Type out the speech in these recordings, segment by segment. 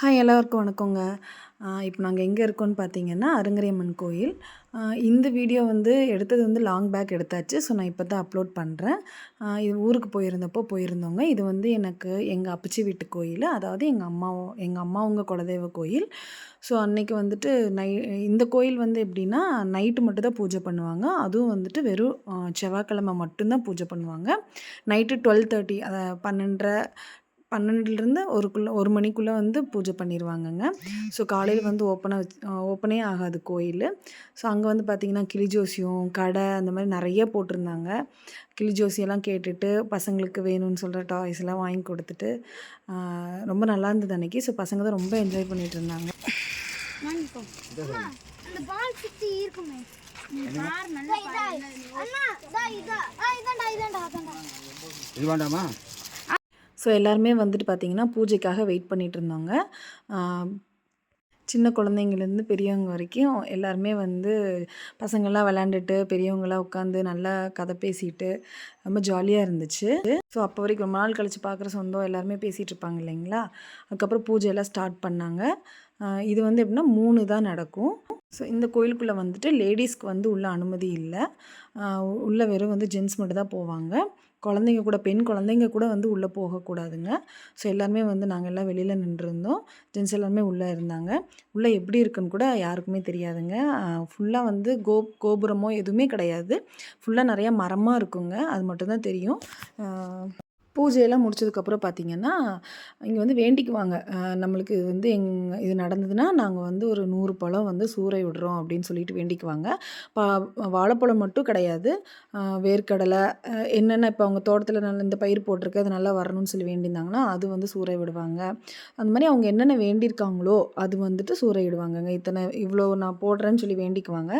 Hi எல்லாருக்கும் வணக்கங்க. இப்போ நாங்கள் எங்கே இருக்கோம்னு பார்த்தீங்கன்னா அருங்கரியம்மன் கோயில். இந்த வீடியோ வந்து எடுத்தது வந்து லாங் பேக் எடுத்தாச்சு. ஸோ நான் இப்போ தான் அப்லோட் பண்ணுறேன் இது ஊருக்கு போயிருந்தப்போ போயிருந்தோங்க. இது வந்து எனக்கு எங்கள் அப்பச்சி வீட்டு கோயில். அதாவது எங்கள் அம்மா எங்கள் அம்மாவுங்க குலதெய்வ கோயில். ஸோ அன்னைக்கு வந்துட்டு நை இந்த கோயில் வந்து எப்படின்னா நைட்டு மட்டும் தான் பூஜை பண்ணுவாங்க. அதுவும் வந்துட்டு வெறும் செவ்வாய்க்கிழமை மட்டும்தான் பூஜை பண்ணுவாங்க. நைட்டு டுவெல் தேர்ட்டி அதை பன்னெண்டரை பன்னெண்டுலேருந்து ஒருக்குள்ளே ஒரு மணிக்குள்ளே வந்து பூஜை பண்ணிடுவாங்கங்க ஸோ காலையில் வந்து ஓப்பனாக வச்சு ஓப்பனே ஆகாது கோயில். ஸோ அங்கே வந்து பார்த்திங்கன்னா கிளி ஜோசியம் கடை அந்த மாதிரி நிறைய போட்டிருந்தாங்க. கிளி ஜோசியெல்லாம் கேட்டுட்டு பசங்களுக்கு வேணும்னு சொல்கிற டாய்ஸ்லாம் வாங்கி கொடுத்துட்டு ரொம்ப நல்லா இருந்தது அன்றைக்கி ஸோ பசங்க தான் ரொம்ப என்ஜாய் பண்ணிகிட்டு இருந்தாங்க. இது வேண்டாமா? ஸோ எல்லாருமே வந்துட்டு பார்த்திங்கன்னா பூஜைக்காக வெயிட் பண்ணிகிட்டு இருந்தோங்க சின்ன குழந்தைங்கலேருந்து பெரியவங்க வரைக்கும் எல்லாருமே வந்து பசங்கள்லாம் விளாண்டுட்டு பெரியவங்களாம் உட்காந்து நல்லா கதை பேசிட்டு ரொம்ப ஜாலியாக இருந்துச்சு. ஸோ அப்போ வரைக்கும் ரொம்ப நாள் கழித்து பார்க்குற சொந்தம் எல்லாருமே பேசிகிட்டு இருப்பாங்க இல்லைங்களா? அதுக்கப்புறம் பூஜையெல்லாம் ஸ்டார்ட் பண்ணாங்க. இது வந்து எப்படின்னா மூணு தான் நடக்கும். ஸோ இந்த கோயிலுக்குள்ளே வந்துட்டு லேடிஸ்க்கு வந்து உள்ள அனுமதி இல்லை. உள்ளே வெறும் வந்து ஜென்ஸ் மட்டும் தான் போவாங்க. குழந்தைங்க கூட பெண் குழந்தைங்க கூட வந்து உள்ளே போகக்கூடாதுங்க. ஸோ எல்லாருமே வந்து நாங்கள் எல்லாம் வெளியில் நின்றுருந்தோம். ஜென்ஸ் எல்லாருமே உள்ளே இருந்தாங்க. உள்ளே எப்படி இருக்குன்னு கூட யாருக்குமே தெரியாதுங்க. ஃபுல்லாக வந்து கோ கோபுரமோ எதுவுமே கிடையாது. ஃபுல்லாக நிறையா மரமாக இருக்குங்க. அது மட்டும்தான் தெரியும். பூஜையெல்லாம் முடிச்சதுக்கப்புறம் பார்த்திங்கன்னா இங்கே வந்து வேண்டிக்குவாங்க. நம்மளுக்கு இது வந்து எங் இது நடந்ததுன்னா நாங்கள் வந்து ஒரு நூறு பழம் வந்து சூறை விடுறோம் அப்படின்னு சொல்லிட்டு வேண்டிக்குவாங்க. பா வாழைப்பழம் மட்டும் கிடையாது. வேர்க்கடலை என்னென்ன இப்போ அவங்க தோட்டத்தில் நல்ல இந்த பயிர் போட்டிருக்கு அது நல்லா வரணும்னு சொல்லி வேண்டியிருந்தாங்கன்னா அது வந்து சூறை விடுவாங்க. அந்த மாதிரி அவங்க என்னென்ன வேண்டியிருக்காங்களோ அது வந்துட்டு சூறை விடுவாங்கங்க. இத்தனை இவ்வளோ நான் போடுறேன்னு சொல்லி வேண்டிக்குவாங்க.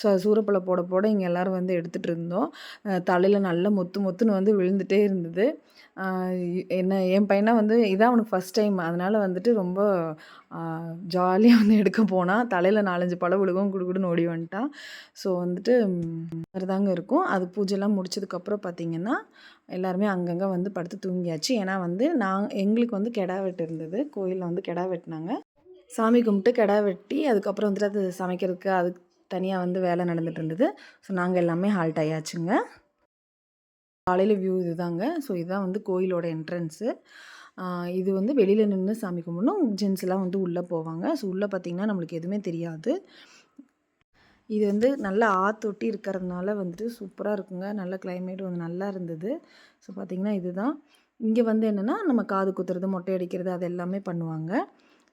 ஸோ சூறப்பழம் போட போட இங்கே எல்லோரும் வந்து எடுத்துகிட்டு இருந்தோம். தலையில் நல்ல மொத்து மொத்துன்னு வந்து விழுந்துகிட்டே இருந்தது. என்ன என் பையனை வந்து இதான் அவனுக்கு ஃபஸ்ட் டைம் அதனால் வந்துட்டு ரொம்ப ஜாலியாக வந்து எடுக்க போனால் தலையில் நாலஞ்சு பழ விழுகும் குடுகுடுன்னு ஓடி வந்துட்டான் ஸோ வந்துட்டு தாங்க இருக்கும். அது பூஜைலாம் முடிச்சதுக்கப்புறம் பார்த்திங்கன்னா எல்லாருமே அங்கங்கே வந்து படுத்து தூங்கியாச்சு. ஏன்னா வந்து நான் எங்களுக்கு வந்து கெடா வெட்டு இருந்தது. கோயிலில் வந்து கெடா வெட்டினாங்க. சாமி கும்பிட்டு கெடா வெட்டி அதுக்கப்புறம் வந்துட்டு அது சமைக்கிறதுக்கு அதுக்கு தனியாக வந்து வேலை நடந்துகிட்டு இருந்தது. ஸோ நாங்கள் எல்லாமே ஹால்ட் ஆயாச்சுங்க. காலையில் வியூ இதுதாங்க. ஸோ இதுதான் வந்து கோயிலோட என்ட்ரன்ஸு இது வந்து வெளியில் நின்று சாமி கும்பிடணும். ஜென்ஸ்லாம் வந்து உள்ளே போவாங்க. ஸோ உள்ளே பார்த்திங்கன்னா நம்மளுக்கு எதுவுமே தெரியாது. இது வந்து நல்லா ஆத்தொட்டி இருக்கிறதுனால வந்துட்டு சூப்பராக இருக்குங்க. நல்ல கிளைமேட் வந்து நல்லா இருந்தது. ஸோ பார்த்திங்கன்னா இதுதான். இங்கே வந்து என்னென்னா நம்ம காது குத்துறது மொட்டை அடிக்கிறது அது எல்லாமே பண்ணுவாங்க.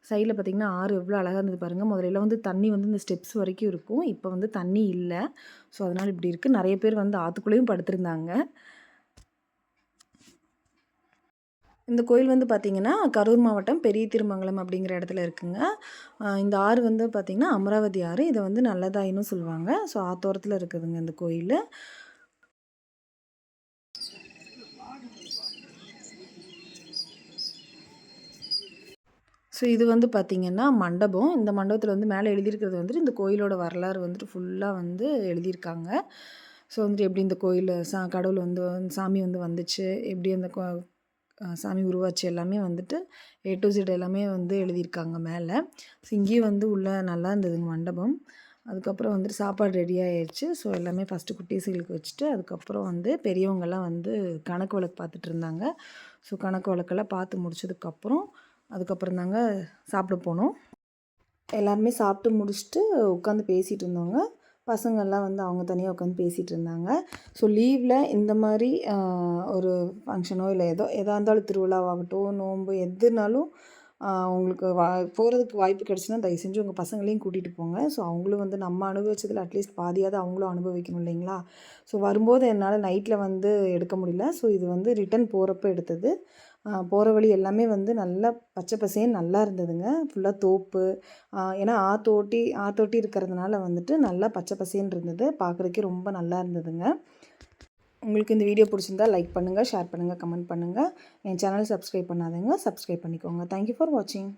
சைடில் பார்த்திங்கன்னா ஆறு எவ்வளோ அழகாக இருந்தது பாருங்கள் முதல்ல வந்து தண்ணி வந்து இந்த ஸ்டெப்ஸ் வரைக்கும் இருக்கும். இப்போ வந்து தண்ணி இல்லை. ஸோ அதனால் இப்படி இருக்குது நிறைய பேர் வந்து ஆற்றுக்குள்ளேயும் படுத்திருந்தாங்க. இந்த கோயில் வந்து பார்த்திங்கன்னா கரூர் மாவட்டம் பெரிய திருமங்கலம் அப்படிங்கிற இடத்துல இருக்குங்க. இந்த ஆறு வந்து பார்த்திங்கன்னா அமராவதி ஆறு. இதை வந்து நல்லதாயின்னு சொல்லுவாங்க. ஸோ ஆத்தோரத்தில் இருக்குதுங்க இந்த கோயில். ஸோ இது வந்து பார்த்திங்கன்னா மண்டபம். இந்த மண்டபத்தில் வந்து மேலே எழுதியிருக்கிறது வந்துட்டு இந்த கோயிலோட வரலாறு வந்துட்டு ஃபுல்லாக வந்து எழுதியிருக்காங்க. ஸோ வந்துட்டு எப்படி இந்த கோயில் சா கடவுள் வந்து சாமி வந்து வந்துச்சு எப்படி அந்த சாமி உருவாச்சு எல்லாமே வந்துட்டு ஏ டு ஜெட் எல்லாமே வந்து எழுதியிருக்காங்க மேலே. ஸோ இங்கேயும் வந்து உள்ளே நல்லா இருந்ததுங்க மண்டபம். அதுக்கப்புறம் வந்துட்டு சாப்பாடு ரெடி ஆகிடுச்சு ஸோ எல்லாமே ஃபஸ்ட்டு குட்டீஸுகளுக்கு வச்சுட்டு அதுக்கப்புறம் வந்து பெரியவங்கெல்லாம் வந்து கணக்கு வழக்கு பார்த்துட்டு இருந்தாங்க. ஸோ கணக்கு வழக்கெல்லாம் பார்த்து முடிச்சதுக்கப்புறம் அதுக்கப்புறம் தாங்க சாப்பிட போனோம். எல்லாருமே சாப்பிட்டு முடிச்சுட்டு உட்காந்து பேசிகிட்டு இருந்தோங்க பசங்கள்லாம் வந்து அவங்க தனியாக உட்காந்து பேசிகிட்டு இருந்தாங்க ஸோ லீவில் இந்த மாதிரி ஒரு ஃபங்க்ஷனோ இல்லை ஏதோ எதாக இருந்தாலும் திருவிழாவாகட்டும் நோன்பு எதுனாலும் உங்களுக்கு வா போகிறதுக்கு வாய்ப்பு கிடச்சுன்னா தயவு செஞ்சு உங்கள் பசங்களையும் கூட்டிகிட்டு போங்க. ஸோ அவங்களும் வந்து நம்ம அனுபவிச்சதில் அட்லீஸ்ட் பாதியாவது அவங்களும் அனுபவிக்கணும் இல்லைங்களா? ஸோ வரும்போது என்னால் நைட்டில் வந்து எடுக்க முடியல. ஸோ இது வந்து ரிட்டன் போகிறப்ப எடுத்தது. போகிற வழி எல்லாமே வந்து நல்லா பச்சை பசேன்னு நல்லா இருந்ததுங்க. ஃபுல்லாக தோப்பு. ஏன்னா ஆத்தோட்டி ஆத்தோட்டி இருக்கிறதுனால வந்துட்டு நல்லா பச்சை பசேன்னு இருந்தது. பார்க்குறதுக்கே ரொம்ப நல்லா இருந்ததுங்க. உங்களுக்கு இந்த வீடியோ பிடிச்சிருந்தா லைக் பண்ணுங்கள் ஷேர் பண்ணுங்கள் கமெண்ட் பண்ணுங்கள் என் சேனல் சப்ஸ்கிரைப் பண்ணாதீங்க சப்ஸ்கிரைப் பண்ணிக்கோங்க. தேங்க்யூ ஃபார் வாட்சிங்